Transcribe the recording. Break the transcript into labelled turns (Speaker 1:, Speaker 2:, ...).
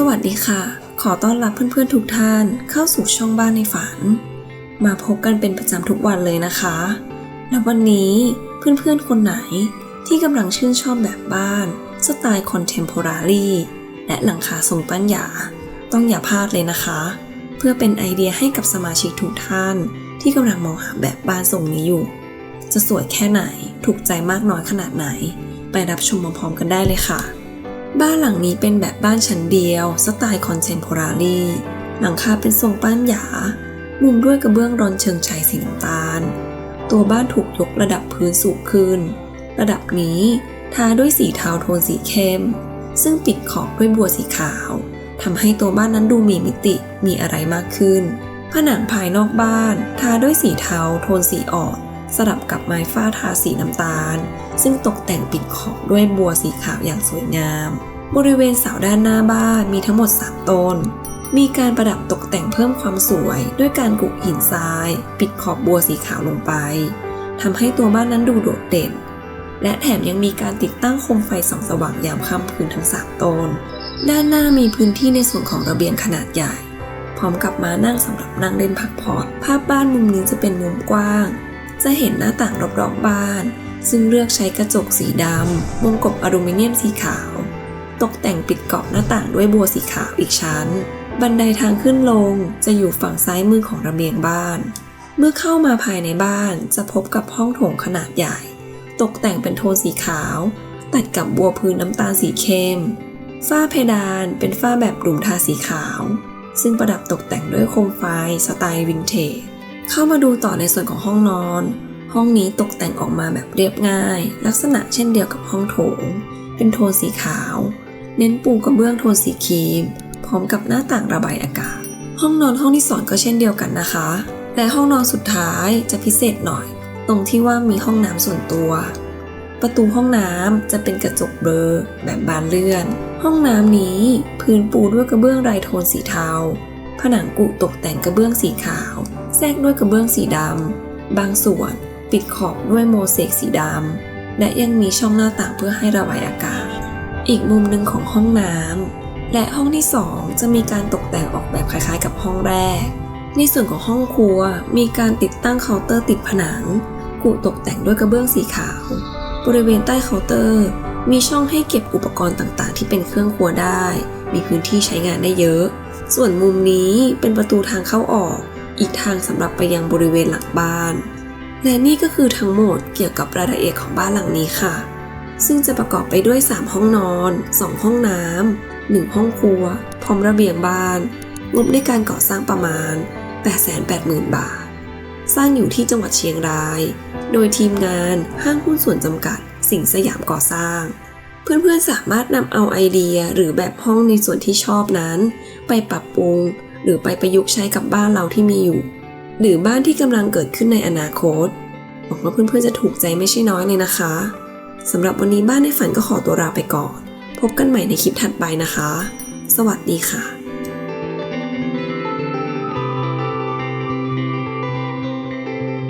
Speaker 1: สวัสดีค่ะ ขอต้อนรับเพื่อนๆทุกท่านเข้าสู่ช่องบ้านในฝัน มาพบกันเป็นประจำทุกวันเลยนะคะ และวันนี้เพื่อนๆคนไหนที่กำลังชื่นชอบแบบบ้านสไตล์คอนเทม p o รารีและหลังคาทรงปั้นหยาต้องอย่าพลาดเลยนะคะ เพื่อเป็นไอเดียให้กับสมาชิกทุกท่านที่กำลังมองหาแบบบ้านทรงนี้อยู่ จะสวยแค่ไหนถูกใจมากน้อยขนาดไหน ไปรับชมพร้อมๆกันได้เลยค่ะ บ้านหลังนี้เป็นแบบบ้านชั้นเดียว สไตล์คอนเทม p o รารีหลังคาเป็นทรงป้านหยา มุมด้วยกระเบื้องรอนเชิงชัยสีน้ำตาล ตัวบ้านถูกยกระดับพื้นสูงขึ้น ระดับนี้ทาด้วยสีเทาโทนสีเข้ม ซึ่งปิดขอบด้วยบัวสีขาวทำให้ตัวบ้านนั้นดูมีมิติมีอะไรมากขึ้น ผนังภายนอกบ้าน ทาด้วยสีเทาโทนสีอ่อน สลับกับไม้ฝ้าทาสีน้ำตาล ซึ่งตกแต่งปิดขอบด้วยบัวสีขาวอย่างสวยงาม บริเวณเสาด้านหน้าบ้านมีทั้งหมด 3 ต้น มีการประดับตกแต่งเพิ่มความสวยด้วยการกุหินทราย ปิดขอบบัวสีขาวลงไปทำให้ตัวบ้านนั้นดูโดดเด่น และแถมยังมีการติดตั้งโคมไฟส่องสว่างยามค่ำคืนทั้ง3ต้น ด้านหน้ามีพื้นที่ในส่วนของระเบียงขนาดใหญ่ พร้อมกับมานั่งสำหรับนั่งเล่นพักผ่อน ภาพบ้านมุมนี้จะเป็นมุมกว้าง จะเห็นหน้าต่างรอบๆบ้าน ซึ่งเลือกใช้กระจกสีดำวงกบอลูมิเนียมสีขาว ตกแต่งปิดกรอบหน้าต่างด้วยบัวสีขาวอีกชั้น บันไดทางขึ้นลงจะอยู่ฝั่งซ้ายมือของระเบียงบ้าน เมื่อเข้ามาภายในบ้านจะพบกับห้องโถงขนาดใหญ่ ตกแต่งเป็นโทนสีขาว ตัดกับบัวพื้นน้ำตาลสีเข้ม ฝ้าเพดานเป็นฝ้าแบบหลุมทาสีขาว ซึ่งประดับตกแต่งด้วยโคมไฟสไตล์วินเทจ เข้ามาดูต่อในส่วนของห้องนอน ห้องนี้ตกแต่งออกมาแบบเรียบง่าย ลักษณะเช่นเดียวกับห้องโถง เป็นโทนสีขาว เน้นปูกระเบื้องโทนสีครีม พร้อมกับหน้าต่างระบายอากาศ ห้องนอนห้องที่สองก็เช่นเดียวกันนะคะและห้องนอนสุดท้ายจะพิเศษหน่อย ตรงที่ว่ามีห้องน้ำส่วนตัว ประตูห้องน้ำจะเป็นกระจกเบลอแบบบานเลื่อน ห้องน้ำนี้พื้นปูด้วยกระเบื้องลายโทนสีเทา ผนังกุตกแต่งกระเบื้องสีขาว แทรกด้วยกระเบื้องสีดำบางส่วนปิดขอบด้วยโมเสกสีดำและยังมีช่องหน้าต่างเพื่อให้ระบายอากาศ อีกมุมหนึ่งของห้องน้ำและห้องที่ 2 จะมีการตกแต่งออกแบบคล้ายๆ กับห้องแรก ในส่วนของห้องครัวมีการติดตั้งเคาน์เตอร์ติดผนังกุตกแต่งด้วยกระเบื้องสีขาว บริเวณใต้เคาน์เตอร์ มีช่องให้เก็บอุปกรณ์ต่างๆ ที่เป็นเครื่องครัวได้ มีพื้นที่ใช้งานได้เยอะ ส่วนมุมนี้เป็นประตูทางเข้าออก อีกทางสำหรับไปยังบริเวณหลังบ้าน และนี่ก็คือทั้งหมดเกี่ยวกับรายละเอียดของบ้านหลังนี้ค่ะ ซึ่งจะประกอบไปด้วย 3 ห้องนอน 2 ห้องน้ำ1 ห้องครัว พร้อมระเบียงบ้าน งบในการก่อสร้างประมาณ 880,000 บาท สร้างอยู่ที่จังหวัดเชียงราย โดยทีมงานห้างหุ้นส่วนจำกัด สิงสยามก่อสร้าง เพื่อนๆสามารถนำเอาไอเดียหรือแบบห้องในส่วนที่ชอบนั้น ไปปรับปรุง หรือไปประยุกต์ใช้กับบ้านเราที่มีอยู่ หรือบ้านที่กำลังเกิดขึ้นในอนาคตหวังว่าเพื่อนๆจะถูกใจไม่ใช่น้อยเลยนะคะสำหรับวันนี้บ้านในฝันก็ขอตัวลาไปก่อน พบกันใหม่ในคลิปถัดไปนะคะ สวัสดีค่ะ